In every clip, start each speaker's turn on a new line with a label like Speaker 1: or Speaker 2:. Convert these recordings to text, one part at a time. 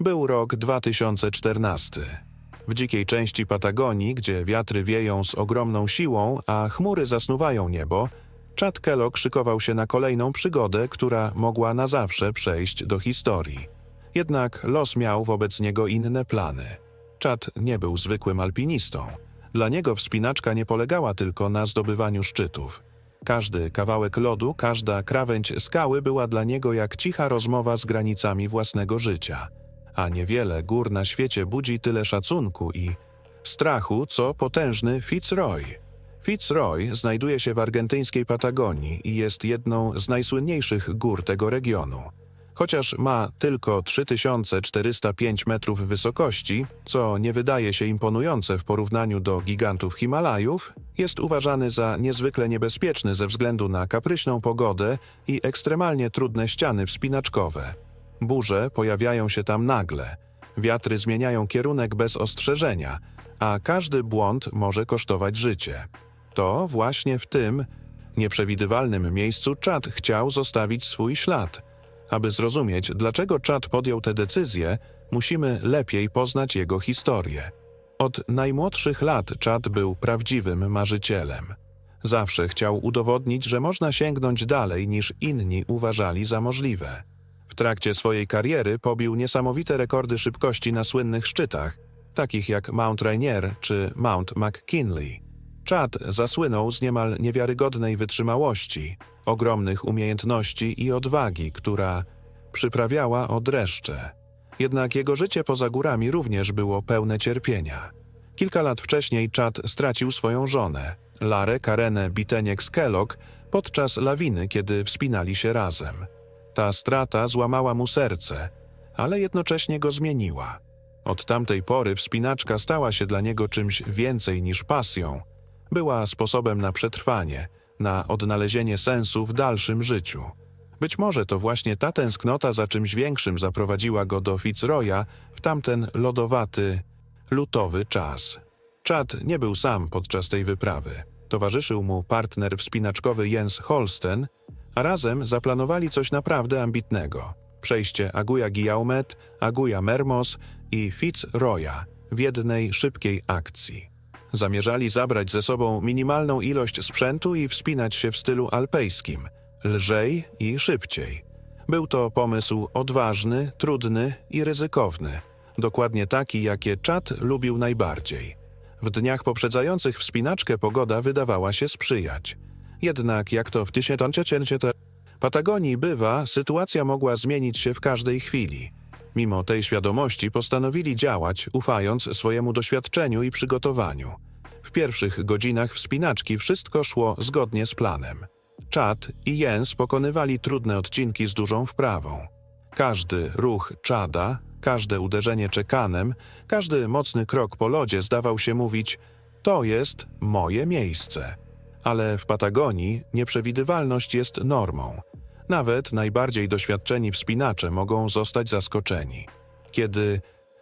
Speaker 1: Był rok 2014. W dzikiej części Patagonii, gdzie wiatry wieją z ogromną siłą, a chmury zasnuwają niebo, Chad Kellogg szykował się na kolejną przygodę, która mogła na zawsze przejść do historii. Jednak los miał wobec niego inne plany. Chad nie był zwykłym alpinistą. Dla niego wspinaczka nie polegała tylko na zdobywaniu szczytów. Każdy kawałek lodu, każda krawędź skały była dla niego jak cicha rozmowa z granicami własnego życia. A niewiele gór na świecie budzi tyle szacunku i strachu, co potężny Fitzroy. Fitzroy znajduje się w argentyńskiej Patagonii i jest jedną z najsłynniejszych gór tego regionu. Chociaż ma tylko 3405 metrów wysokości, co nie wydaje się imponujące w porównaniu do gigantów Himalajów, jest uważany za niezwykle niebezpieczny ze względu na kapryśną pogodę i ekstremalnie trudne ściany wspinaczkowe. Burze pojawiają się tam nagle, wiatry zmieniają kierunek bez ostrzeżenia, a każdy błąd może kosztować życie. To właśnie w tym nieprzewidywalnym miejscu Chad chciał zostawić swój ślad. Aby zrozumieć, dlaczego Chad podjął tę decyzję, musimy lepiej poznać jego historię. Od najmłodszych lat Chad był prawdziwym marzycielem. Zawsze chciał udowodnić, że można sięgnąć dalej niż inni uważali za możliwe. Trakcie swojej kariery pobił niesamowite rekordy szybkości na słynnych szczytach, takich jak Mount Rainier czy Mount McKinley. Chad zasłynął z niemal niewiarygodnej wytrzymałości, ogromnych umiejętności i odwagi, która przyprawiała o dreszcze. Jednak jego życie poza górami również było pełne cierpienia. Kilka lat wcześniej Chad stracił swoją żonę, Larę Karenę Biteniek-Kellogg, podczas lawiny, kiedy wspinali się razem. Ta strata złamała mu serce, ale jednocześnie go zmieniła. Od tamtej pory wspinaczka stała się dla niego czymś więcej niż pasją. Była sposobem na przetrwanie, na odnalezienie sensu w dalszym życiu. Być może to właśnie ta tęsknota za czymś większym zaprowadziła go do Fitzroya w tamten lodowaty, lutowy czas. Chad nie był sam podczas tej wyprawy. Towarzyszył mu partner wspinaczkowy Jens Holsten, a razem zaplanowali coś naprawdę ambitnego. Przejście Aguja Guillaumet, Aguja Mermos i Fitzroya w jednej szybkiej akcji. Zamierzali zabrać ze sobą minimalną ilość sprzętu i wspinać się w stylu alpejskim, lżej i szybciej. Był to pomysł odważny, trudny i ryzykowny, dokładnie taki, jakie Chad lubił najbardziej. W dniach poprzedzających wspinaczkę pogoda wydawała się sprzyjać. Jednak jak to w tysiączecie Patagonii bywa, sytuacja mogła zmienić się w każdej chwili. Mimo tej świadomości postanowili działać, ufając swojemu doświadczeniu i przygotowaniu. W pierwszych godzinach wspinaczki wszystko szło zgodnie z planem. Chad i Jens pokonywali trudne odcinki z dużą wprawą. Każdy ruch Chada, każde uderzenie czekanem, każdy mocny krok po lodzie zdawał się mówić: To jest moje miejsce. Ale w Patagonii nieprzewidywalność jest normą. Nawet najbardziej doświadczeni wspinacze mogą zostać zaskoczeni. Kiedy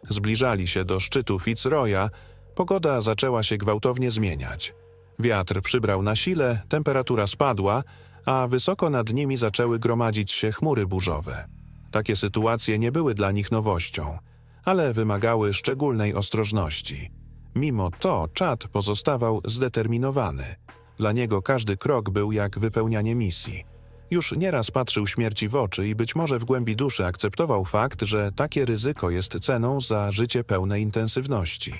Speaker 1: zbliżali się do szczytu Fitzroya, pogoda zaczęła się gwałtownie zmieniać. Wiatr przybrał na sile, temperatura spadła, a wysoko nad nimi zaczęły gromadzić się chmury burzowe. Takie sytuacje nie były dla nich nowością, ale wymagały szczególnej ostrożności. Mimo to Chad pozostawał zdeterminowany. Dla niego każdy krok był jak wypełnianie misji. Już nieraz patrzył śmierci w oczy i być może w głębi duszy akceptował fakt, że takie ryzyko jest ceną za życie pełne intensywności.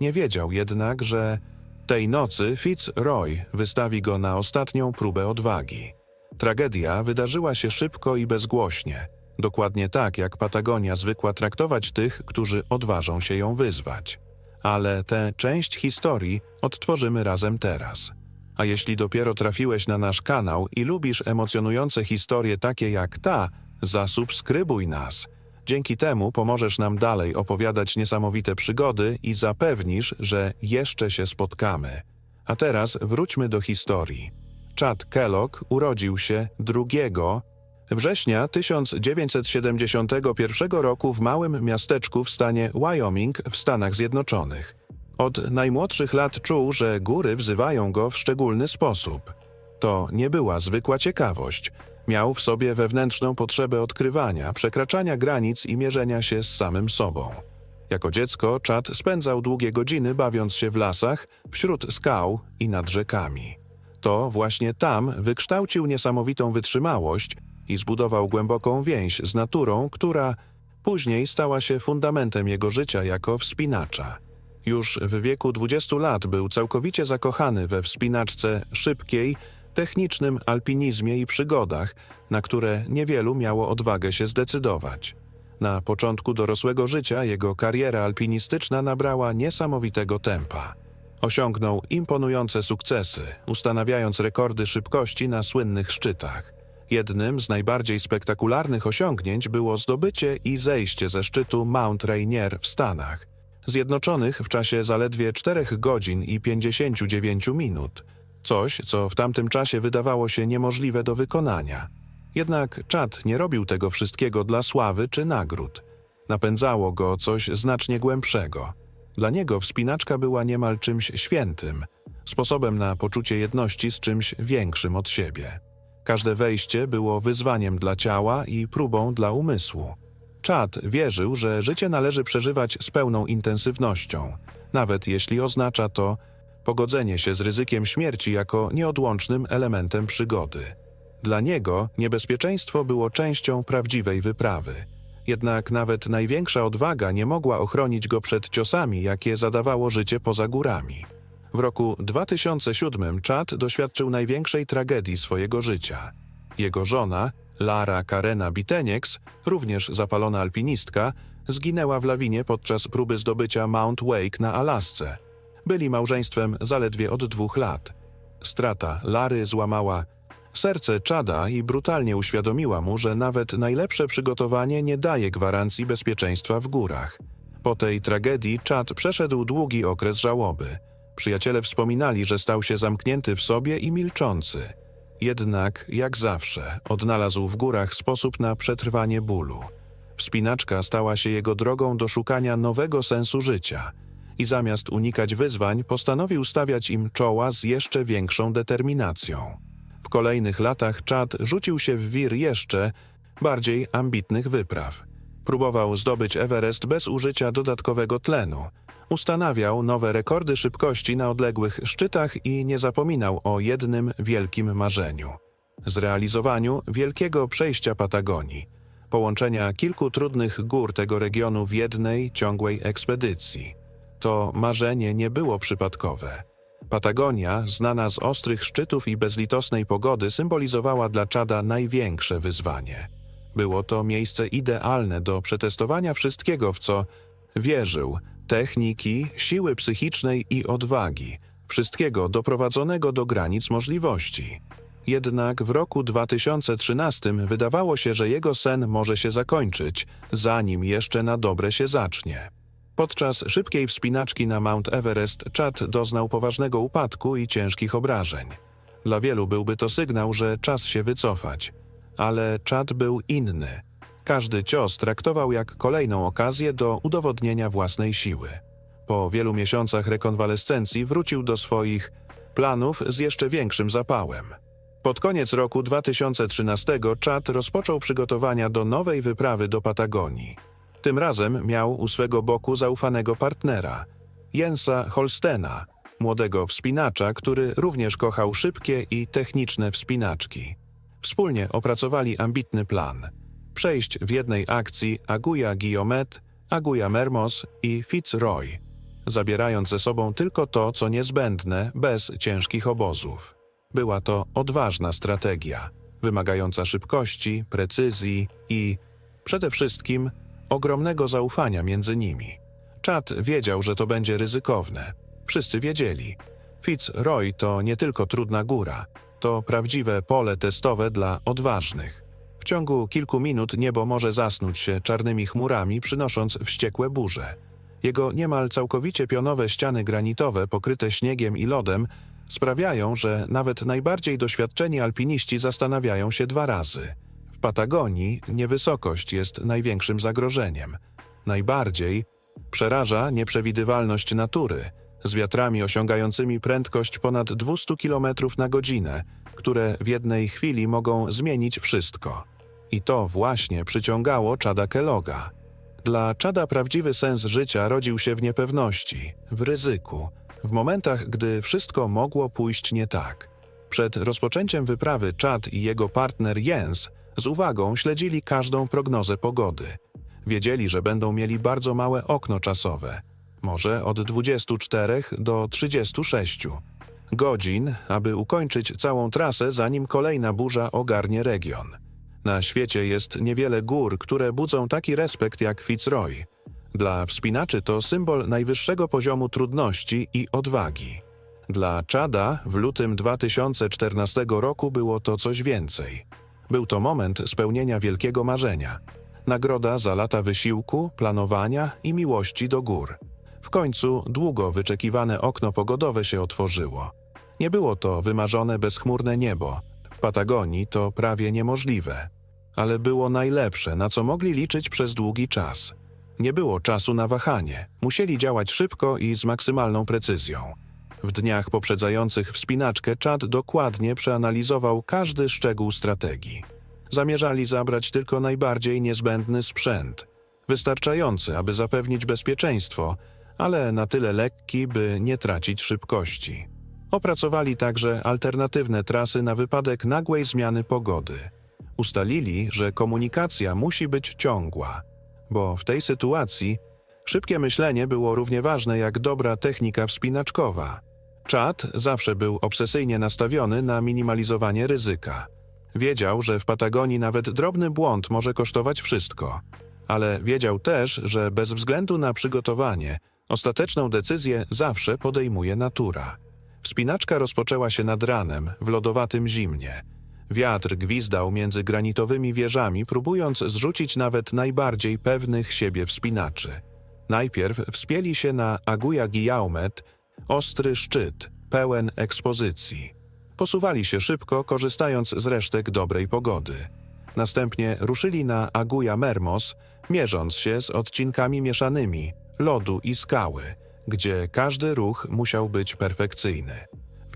Speaker 1: Nie wiedział jednak, że tej nocy Fitzroy wystawi go na ostatnią próbę odwagi. Tragedia wydarzyła się szybko i bezgłośnie, dokładnie tak jak Patagonia zwykła traktować tych, którzy odważą się ją wyzwać. Ale tę część historii odtworzymy razem teraz. A jeśli dopiero trafiłeś na nasz kanał i lubisz emocjonujące historie takie jak ta, zasubskrybuj nas. Dzięki temu pomożesz nam dalej opowiadać niesamowite przygody i zapewnisz, że jeszcze się spotkamy. A teraz wróćmy do historii. Chad Kellogg urodził się 2 września 1971 roku w małym miasteczku w stanie Wyoming w Stanach Zjednoczonych. Od najmłodszych lat czuł, że góry wzywają go w szczególny sposób. To nie była zwykła ciekawość. Miał w sobie wewnętrzną potrzebę odkrywania, przekraczania granic i mierzenia się z samym sobą. Jako dziecko Chad spędzał długie godziny bawiąc się w lasach, wśród skał i nad rzekami. To właśnie tam wykształcił niesamowitą wytrzymałość i zbudował głęboką więź z naturą, która później stała się fundamentem jego życia jako wspinacza. Już w wieku 20 lat był całkowicie zakochany we wspinaczce szybkiej, technicznym alpinizmie i przygodach, na które niewielu miało odwagę się zdecydować. Na początku dorosłego życia jego kariera alpinistyczna nabrała niesamowitego tempa. Osiągnął imponujące sukcesy, ustanawiając rekordy szybkości na słynnych szczytach. Jednym z najbardziej spektakularnych osiągnięć było zdobycie i zejście ze szczytu Mount Rainier w Stanach, zjednoczonych w czasie zaledwie 4 godzin i 59 minut. Coś, co w tamtym czasie wydawało się niemożliwe do wykonania. Jednak Chad nie robił tego wszystkiego dla sławy czy nagród. Napędzało go coś znacznie głębszego. Dla niego wspinaczka była niemal czymś świętym, sposobem na poczucie jedności z czymś większym od siebie. Każde wejście było wyzwaniem dla ciała i próbą dla umysłu. Chad wierzył, że życie należy przeżywać z pełną intensywnością, nawet jeśli oznacza to pogodzenie się z ryzykiem śmierci jako nieodłącznym elementem przygody. Dla niego niebezpieczeństwo było częścią prawdziwej wyprawy. Jednak nawet największa odwaga nie mogła ochronić go przed ciosami, jakie zadawało życie poza górami. W roku 2007 Chad doświadczył największej tragedii swojego życia. Jego żona, Lara Karena Bitenieks, również zapalona alpinistka, zginęła w lawinie podczas próby zdobycia Mount Wake na Alasce. Byli małżeństwem zaledwie od dwóch lat. Strata Lary złamała serce Chada i brutalnie uświadomiła mu, że nawet najlepsze przygotowanie nie daje gwarancji bezpieczeństwa w górach. Po tej tragedii Chad przeszedł długi okres żałoby. Przyjaciele wspominali, że stał się zamknięty w sobie i milczący. Jednak, jak zawsze, odnalazł w górach sposób na przetrwanie bólu. Wspinaczka stała się jego drogą do szukania nowego sensu życia i zamiast unikać wyzwań, postanowił stawiać im czoła z jeszcze większą determinacją. W kolejnych latach Chad rzucił się w wir jeszcze bardziej ambitnych wypraw. Próbował zdobyć Everest bez użycia dodatkowego tlenu. Ustanawiał nowe rekordy szybkości na odległych szczytach i nie zapominał o jednym wielkim marzeniu zrealizowaniu wielkiego przejścia Patagonii, połączenia kilku trudnych gór tego regionu w jednej ciągłej ekspedycji. To marzenie nie było przypadkowe. Patagonia, znana z ostrych szczytów i bezlitosnej pogody, symbolizowała dla Czada największe wyzwanie. Było to miejsce idealne do przetestowania wszystkiego, w co wierzył techniki, siły psychicznej i odwagi, wszystkiego doprowadzonego do granic możliwości. Jednak w roku 2013 wydawało się, że jego sen może się zakończyć, zanim jeszcze na dobre się zacznie. Podczas szybkiej wspinaczki na Mount Everest Chad doznał poważnego upadku i ciężkich obrażeń. Dla wielu byłby to sygnał, że czas się wycofać. Ale Chad był inny. Każdy cios traktował jak kolejną okazję do udowodnienia własnej siły. Po wielu miesiącach rekonwalescencji wrócił do swoich planów z jeszcze większym zapałem. Pod koniec roku 2013 Chad rozpoczął przygotowania do nowej wyprawy do Patagonii. Tym razem miał u swego boku zaufanego partnera, Jensa Holstena, młodego wspinacza, który również kochał szybkie i techniczne wspinaczki. Wspólnie opracowali ambitny plan. Przejść w jednej akcji Aguja Guillaumet, Aguja Mermos i Fitzroy, zabierając ze sobą tylko to, co niezbędne, bez ciężkich obozów. Była to odważna strategia, wymagająca szybkości, precyzji i przede wszystkim ogromnego zaufania między nimi. Chad wiedział, że to będzie ryzykowne. Wszyscy wiedzieli. Fitzroy to nie tylko trudna góra, to prawdziwe pole testowe dla odważnych. Ciągu kilku minut niebo może zasnuć się czarnymi chmurami, przynosząc wściekłe burze. Jego niemal całkowicie pionowe ściany granitowe, pokryte śniegiem i lodem, sprawiają, że nawet najbardziej doświadczeni alpiniści zastanawiają się dwa razy. W Patagonii niewysokość jest największym zagrożeniem. Najbardziej przeraża nieprzewidywalność natury, z wiatrami osiągającymi prędkość ponad 200 km na godzinę, które w jednej chwili mogą zmienić wszystko. I to właśnie przyciągało Chada Kelloga. Dla Chada prawdziwy sens życia rodził się w niepewności, w ryzyku, w momentach, gdy wszystko mogło pójść nie tak. Przed rozpoczęciem wyprawy Chad i jego partner Jens z uwagą śledzili każdą prognozę pogody. Wiedzieli, że będą mieli bardzo małe okno czasowe, może od 24 do 36 godzin, aby ukończyć całą trasę, zanim kolejna burza ogarnie region. Na świecie jest niewiele gór, które budzą taki respekt jak Fitzroy. Dla wspinaczy to symbol najwyższego poziomu trudności i odwagi. Dla Chada w lutym 2014 roku było to coś więcej. Był to moment spełnienia wielkiego marzenia. Nagroda za lata wysiłku, planowania i miłości do gór. W końcu długo wyczekiwane okno pogodowe się otworzyło. Nie było to wymarzone bezchmurne niebo. W Patagonii to prawie niemożliwe. Ale było najlepsze, na co mogli liczyć przez długi czas. Nie było czasu na wahanie. Musieli działać szybko i z maksymalną precyzją. W dniach poprzedzających wspinaczkę Chad dokładnie przeanalizował każdy szczegół strategii. Zamierzali zabrać tylko najbardziej niezbędny sprzęt, wystarczający, aby zapewnić bezpieczeństwo, ale na tyle lekki, by nie tracić szybkości. Opracowali także alternatywne trasy na wypadek nagłej zmiany pogody. Ustalili, że komunikacja musi być ciągła, bo w tej sytuacji szybkie myślenie było równie ważne jak dobra technika wspinaczkowa. Chad zawsze był obsesyjnie nastawiony na minimalizowanie ryzyka. Wiedział, że w Patagonii nawet drobny błąd może kosztować wszystko, ale wiedział też, że bez względu na przygotowanie, ostateczną decyzję zawsze podejmuje natura. Wspinaczka rozpoczęła się nad ranem, w lodowatym zimnie. Wiatr gwizdał między granitowymi wieżami, próbując zrzucić nawet najbardziej pewnych siebie wspinaczy. Najpierw wspięli się na Aguja Guillaumet, ostry szczyt, pełen ekspozycji. Posuwali się szybko, korzystając z resztek dobrej pogody. Następnie ruszyli na Aguja Mermos, mierząc się z odcinkami mieszanymi, lodu i skały, gdzie każdy ruch musiał być perfekcyjny.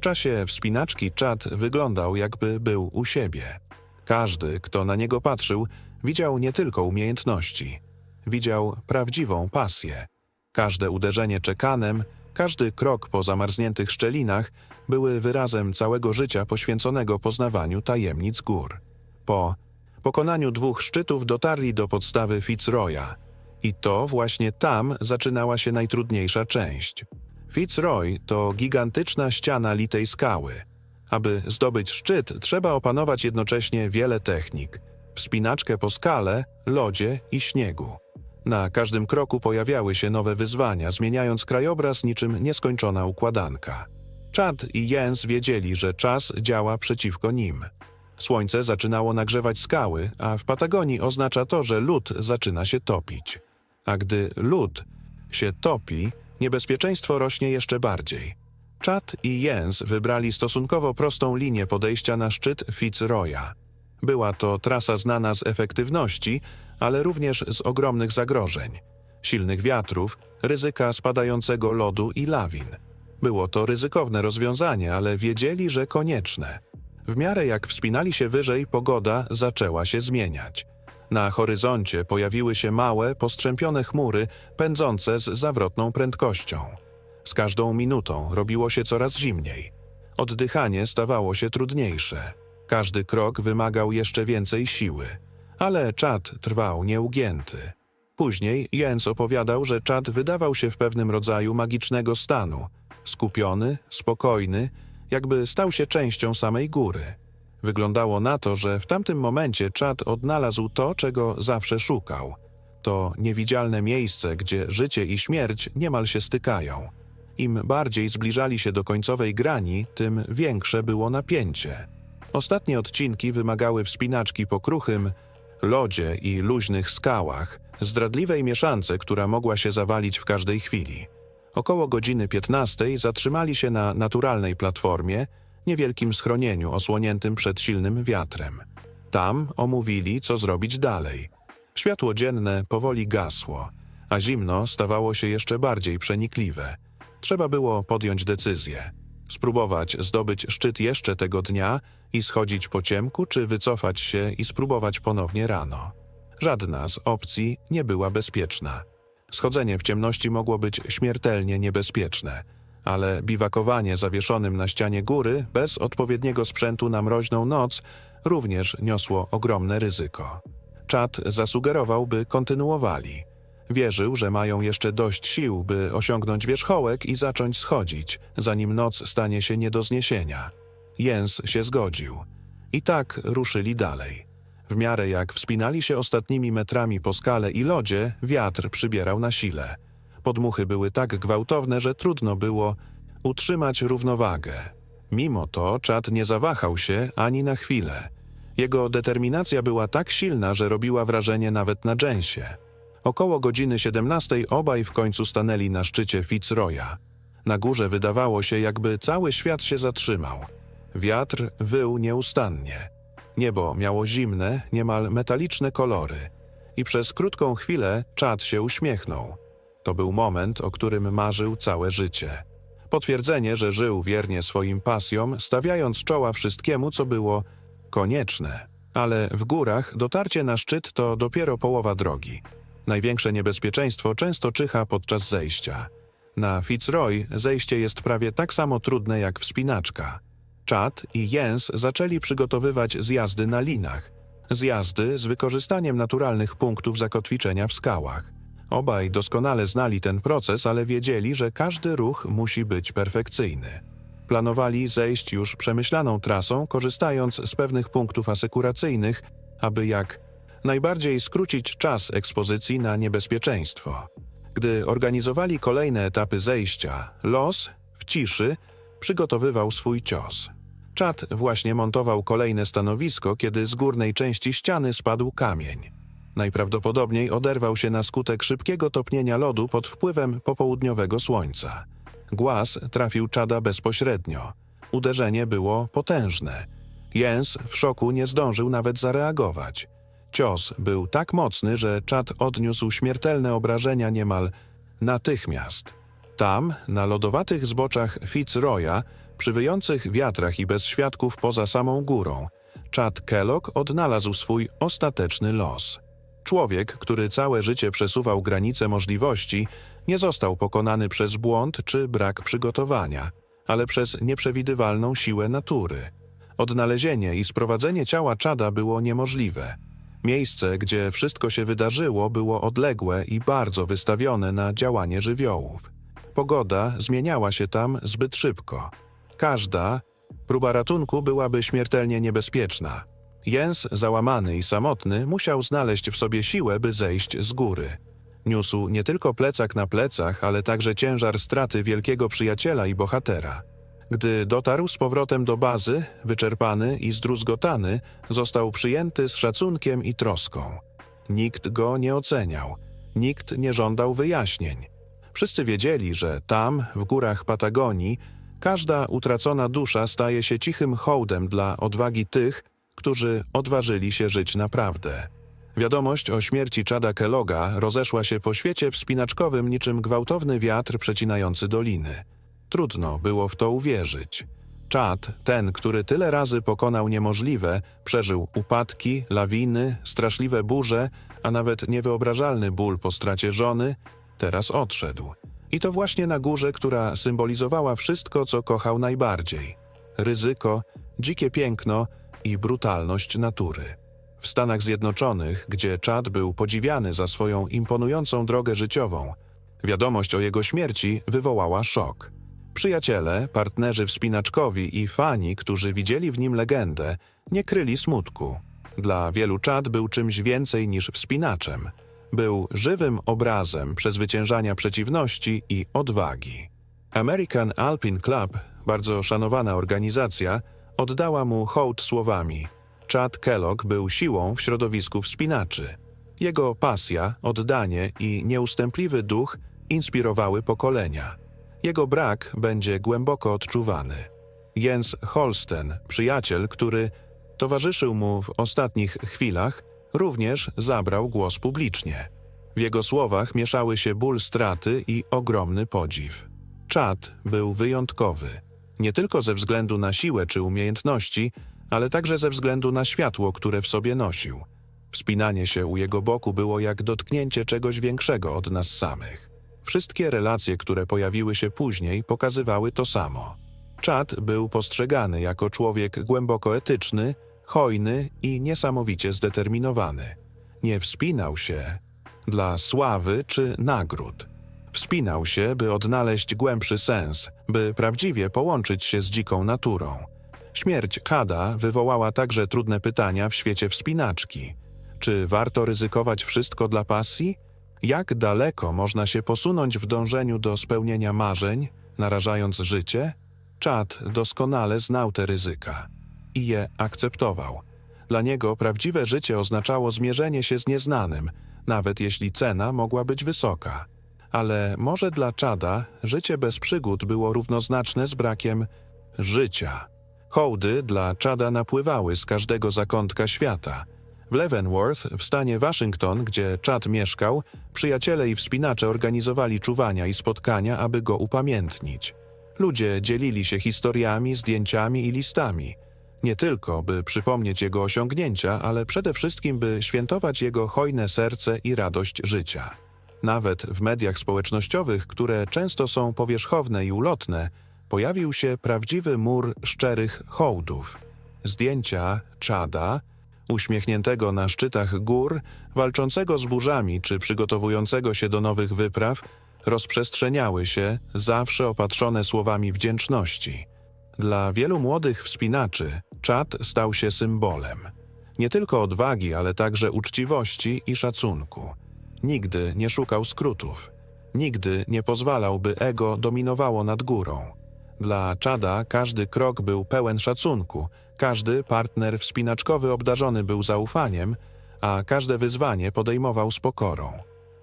Speaker 1: W czasie wspinaczki Chad wyglądał jakby był u siebie. Każdy, kto na niego patrzył, widział nie tylko umiejętności, widział prawdziwą pasję. Każde uderzenie czekanem, każdy krok po zamarzniętych szczelinach były wyrazem całego życia poświęconego poznawaniu tajemnic gór. Po pokonaniu dwóch szczytów dotarli do podstawy Fitzroya. I to właśnie tam zaczynała się najtrudniejsza część. Fitzroy to gigantyczna ściana litej skały. Aby zdobyć szczyt, trzeba opanować jednocześnie wiele technik: wspinaczkę po skale, lodzie i śniegu. Na każdym kroku pojawiały się nowe wyzwania, zmieniając krajobraz niczym nieskończona układanka. Chad i Jens wiedzieli, że czas działa przeciwko nim. Słońce zaczynało nagrzewać skały, a w Patagonii oznacza to, że lód zaczyna się topić. A gdy lód się topi, niebezpieczeństwo rośnie jeszcze bardziej. Chad i Jens wybrali stosunkowo prostą linię podejścia na szczyt Fitzroya. Była to trasa znana z efektywności, ale również z ogromnych zagrożeń silnych wiatrów, ryzyka spadającego lodu i lawin. Było to ryzykowne rozwiązanie, ale wiedzieli, że konieczne. W miarę jak wspinali się wyżej, pogoda zaczęła się zmieniać. Na horyzoncie pojawiły się małe, postrzępione chmury, pędzące z zawrotną prędkością. Z każdą minutą robiło się coraz zimniej. Oddychanie stawało się trudniejsze. Każdy krok wymagał jeszcze więcej siły, ale czad trwał nieugięty. Później Jens opowiadał, że czad wydawał się w pewnym rodzaju magicznego stanu, skupiony, spokojny, jakby stał się częścią samej góry. Wyglądało na to, że w tamtym momencie czad odnalazł to, czego zawsze szukał. To niewidzialne miejsce, gdzie życie i śmierć niemal się stykają. Im bardziej zbliżali się do końcowej grani, tym większe było napięcie. Ostatnie odcinki wymagały wspinaczki po kruchym lodzie i luźnych skałach, zdradliwej mieszance, która mogła się zawalić w każdej chwili. Około godziny 15 zatrzymali się na naturalnej platformie, niewielkim schronieniu osłoniętym przed silnym wiatrem. Tam omówili, co zrobić dalej. Światło dzienne powoli gasło, a zimno stawało się jeszcze bardziej przenikliwe. Trzeba było podjąć decyzję. Spróbować zdobyć szczyt jeszcze tego dnia i schodzić po ciemku, czy wycofać się i spróbować ponownie rano. Żadna z opcji nie była bezpieczna. Schodzenie w ciemności mogło być śmiertelnie niebezpieczne, ale biwakowanie zawieszonym na ścianie góry bez odpowiedniego sprzętu na mroźną noc również niosło ogromne ryzyko. Czad zasugerował, by kontynuowali. Wierzył, że mają jeszcze dość sił, by osiągnąć wierzchołek i zacząć schodzić, zanim noc stanie się nie do zniesienia. Jens się zgodził. I tak ruszyli dalej. W miarę jak wspinali się ostatnimi metrami po skale i lodzie, wiatr przybierał na sile. Podmuchy były tak gwałtowne, że trudno było utrzymać równowagę. Mimo to czad nie zawahał się ani na chwilę. Jego determinacja była tak silna, że robiła wrażenie nawet na Jensie. Około godziny 17 obaj w końcu stanęli na szczycie Fitzroya. Na górze wydawało się, jakby cały świat się zatrzymał. Wiatr wył nieustannie. Niebo miało zimne, niemal metaliczne kolory. I przez krótką chwilę czad się uśmiechnął. To był moment, o którym marzył całe życie. Potwierdzenie, że żył wiernie swoim pasjom, stawiając czoła wszystkiemu, co było konieczne. Ale w górach dotarcie na szczyt to dopiero połowa drogi. Największe niebezpieczeństwo często czyha podczas zejścia. Na Fitzroy zejście jest prawie tak samo trudne jak wspinaczka. Chad i Jens zaczęli przygotowywać zjazdy na linach. Zjazdy z wykorzystaniem naturalnych punktów zakotwiczenia w skałach. Obaj doskonale znali ten proces, ale wiedzieli, że każdy ruch musi być perfekcyjny. Planowali zejść już przemyślaną trasą, korzystając z pewnych punktów asekuracyjnych, aby jak najbardziej skrócić czas ekspozycji na niebezpieczeństwo. Gdy organizowali kolejne etapy zejścia, los w ciszy przygotowywał swój cios. Czad właśnie montował kolejne stanowisko, kiedy z górnej części ściany spadł kamień. Najprawdopodobniej oderwał się na skutek szybkiego topnienia lodu pod wpływem popołudniowego słońca. Głaz trafił czada bezpośrednio. Uderzenie było potężne. Jens w szoku nie zdążył nawet zareagować. Cios był tak mocny, że czad odniósł śmiertelne obrażenia niemal natychmiast. Tam, na lodowatych zboczach Fitzroya, przy wyjących wiatrach i bez świadków poza samą górą, Chad Kellogg odnalazł swój ostateczny los. Człowiek, który całe życie przesuwał granice możliwości, nie został pokonany przez błąd czy brak przygotowania, ale przez nieprzewidywalną siłę natury. Odnalezienie i sprowadzenie ciała Czada było niemożliwe. Miejsce, gdzie wszystko się wydarzyło, było odległe i bardzo wystawione na działanie żywiołów. Pogoda zmieniała się tam zbyt szybko. Każda próba ratunku byłaby śmiertelnie niebezpieczna. Jens, załamany i samotny, musiał znaleźć w sobie siłę, by zejść z góry. Niósł nie tylko plecak na plecach, ale także ciężar straty wielkiego przyjaciela i bohatera. Gdy dotarł z powrotem do bazy, wyczerpany i zdruzgotany, został przyjęty z szacunkiem i troską. Nikt go nie oceniał, nikt nie żądał wyjaśnień. Wszyscy wiedzieli, że tam, w górach Patagonii, każda utracona dusza staje się cichym hołdem dla odwagi tych, którzy odważyli się żyć naprawdę. Wiadomość o śmierci Chada Kelloga rozeszła się po świecie wspinaczkowym niczym gwałtowny wiatr przecinający doliny. Trudno było w to uwierzyć. Chad, ten, który tyle razy pokonał niemożliwe, przeżył upadki, lawiny, straszliwe burze, a nawet niewyobrażalny ból po stracie żony, teraz odszedł. I to właśnie na górze, która symbolizowała wszystko, co kochał najbardziej: ryzyko, dzikie piękno i brutalność natury. W Stanach Zjednoczonych, gdzie Chad był podziwiany za swoją imponującą drogę życiową, wiadomość o jego śmierci wywołała szok. Przyjaciele, partnerzy wspinaczkowi i fani, którzy widzieli w nim legendę, nie kryli smutku. Dla wielu Chad był czymś więcej niż wspinaczem. Był żywym obrazem przezwyciężania przeciwności i odwagi. American Alpine Club, bardzo szanowana organizacja, oddała mu hołd słowami: Chad Kellogg był siłą w środowisku wspinaczy. Jego pasja, oddanie i nieustępliwy duch inspirowały pokolenia. Jego brak będzie głęboko odczuwany. Jens Holsten, przyjaciel, który towarzyszył mu w ostatnich chwilach, również zabrał głos publicznie. W jego słowach mieszały się ból straty i ogromny podziw. Chad był wyjątkowy. Nie tylko ze względu na siłę czy umiejętności, ale także ze względu na światło, które w sobie nosił. Wspinanie się u jego boku było jak dotknięcie czegoś większego od nas samych. Wszystkie relacje, które pojawiły się później, pokazywały to samo. Chad był postrzegany jako człowiek głęboko etyczny, hojny i niesamowicie zdeterminowany. Nie wspinał się dla sławy czy nagród. Wspinał się, by odnaleźć głębszy sens, by prawdziwie połączyć się z dziką naturą. Śmierć Kada wywołała także trudne pytania w świecie wspinaczki. Czy warto ryzykować wszystko dla pasji? Jak daleko można się posunąć w dążeniu do spełnienia marzeń, narażając życie? Chad doskonale znał te ryzyka i je akceptował. Dla niego prawdziwe życie oznaczało zmierzenie się z nieznanym, nawet jeśli cena mogła być wysoka. Ale może dla Chada życie bez przygód było równoznaczne z brakiem życia. Hołdy dla Chada napływały z każdego zakątka świata. W Leavenworth, w stanie Waszyngton, gdzie Chad mieszkał, przyjaciele i wspinacze organizowali czuwania i spotkania, aby go upamiętnić. Ludzie dzielili się historiami, zdjęciami i listami. Nie tylko, by przypomnieć jego osiągnięcia, ale przede wszystkim, by świętować jego hojne serce i radość życia. Nawet w mediach społecznościowych, które często są powierzchowne i ulotne, pojawił się prawdziwy mur szczerych hołdów. Zdjęcia Chada, uśmiechniętego na szczytach gór, walczącego z burzami czy przygotowującego się do nowych wypraw, rozprzestrzeniały się, zawsze opatrzone słowami wdzięczności. Dla wielu młodych wspinaczy Chad stał się symbolem. Nie tylko odwagi, ale także uczciwości i szacunku. Nigdy nie szukał skrótów. Nigdy nie pozwalał, by ego dominowało nad górą. Dla Chada każdy krok był pełen szacunku, każdy partner wspinaczkowy obdarzony był zaufaniem, a każde wyzwanie podejmował z pokorą.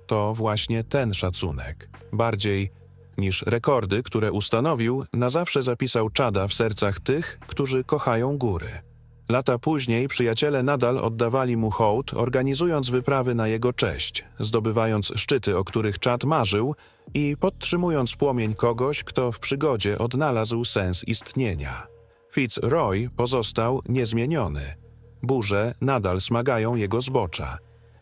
Speaker 1: To właśnie ten szacunek, bardziej niż rekordy, które ustanowił, na zawsze zapisał Chada w sercach tych, którzy kochają góry. Lata później przyjaciele nadal oddawali mu hołd, organizując wyprawy na jego cześć, zdobywając szczyty, o których Chad marzył i podtrzymując płomień kogoś, kto w przygodzie odnalazł sens istnienia. Fitzroy pozostał niezmieniony. Burze nadal smagają jego zbocza.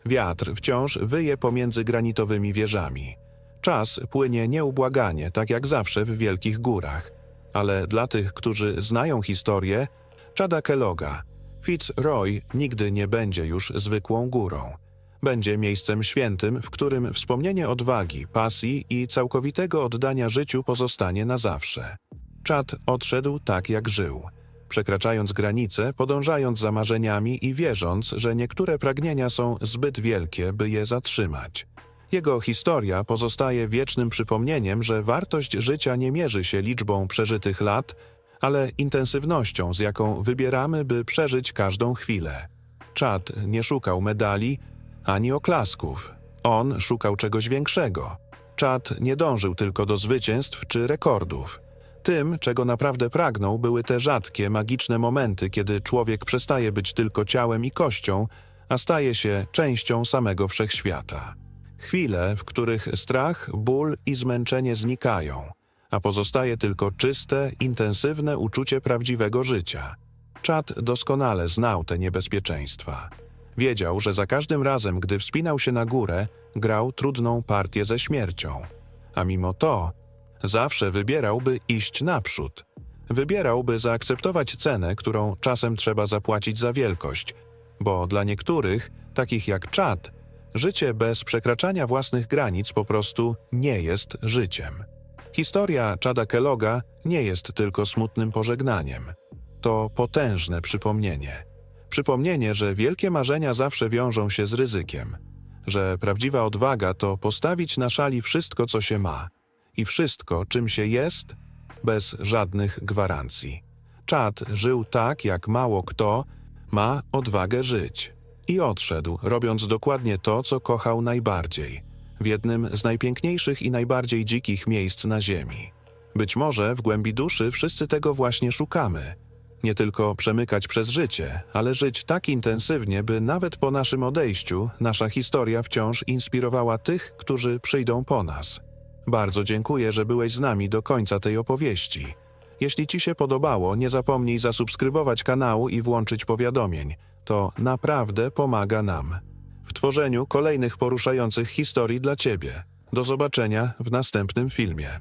Speaker 1: Wiatr wciąż wyje pomiędzy granitowymi wieżami. Czas płynie nieubłaganie, tak jak zawsze w wielkich górach. Ale dla tych, którzy znają historię, Chada Kelloga, Fitzroy nigdy nie będzie już zwykłą górą. Będzie miejscem świętym, w którym wspomnienie odwagi, pasji i całkowitego oddania życiu pozostanie na zawsze. Chad odszedł tak, jak żył. Przekraczając granice, podążając za marzeniami i wierząc, że niektóre pragnienia są zbyt wielkie, by je zatrzymać. Jego historia pozostaje wiecznym przypomnieniem, że wartość życia nie mierzy się liczbą przeżytych lat, ale intensywnością, z jaką wybieramy, by przeżyć każdą chwilę. Chad nie szukał medali ani oklasków. On szukał czegoś większego. Chad nie dążył tylko do zwycięstw czy rekordów. Tym, czego naprawdę pragnął, były te rzadkie, magiczne momenty, kiedy człowiek przestaje być tylko ciałem i kością, a staje się częścią samego wszechświata. Chwile, w których strach, ból i zmęczenie znikają, a pozostaje tylko czyste, intensywne uczucie prawdziwego życia. Chad doskonale znał te niebezpieczeństwa. Wiedział, że za każdym razem, gdy wspinał się na górę, grał trudną partię ze śmiercią. A mimo to, zawsze wybierał, by iść naprzód. Wybierał, by zaakceptować cenę, którą czasem trzeba zapłacić za wielkość, bo dla niektórych, takich jak Chad, życie bez przekraczania własnych granic po prostu nie jest życiem. Historia Chada Kelloga nie jest tylko smutnym pożegnaniem. To potężne przypomnienie. Przypomnienie, że wielkie marzenia zawsze wiążą się z ryzykiem, że prawdziwa odwaga to postawić na szali wszystko, co się ma i wszystko, czym się jest, bez żadnych gwarancji. Chad żył tak, jak mało kto ma odwagę żyć. I odszedł, robiąc dokładnie to, co kochał najbardziej, w jednym z najpiękniejszych i najbardziej dzikich miejsc na Ziemi. Być może w głębi duszy wszyscy tego właśnie szukamy. Nie tylko przemykać przez życie, ale żyć tak intensywnie, by nawet po naszym odejściu nasza historia wciąż inspirowała tych, którzy przyjdą po nas. Bardzo dziękuję, że byłeś z nami do końca tej opowieści. Jeśli Ci się podobało, nie zapomnij zasubskrybować kanału i włączyć powiadomień. To naprawdę pomaga nam tworzeniu kolejnych poruszających historii dla Ciebie. Do zobaczenia w następnym filmie.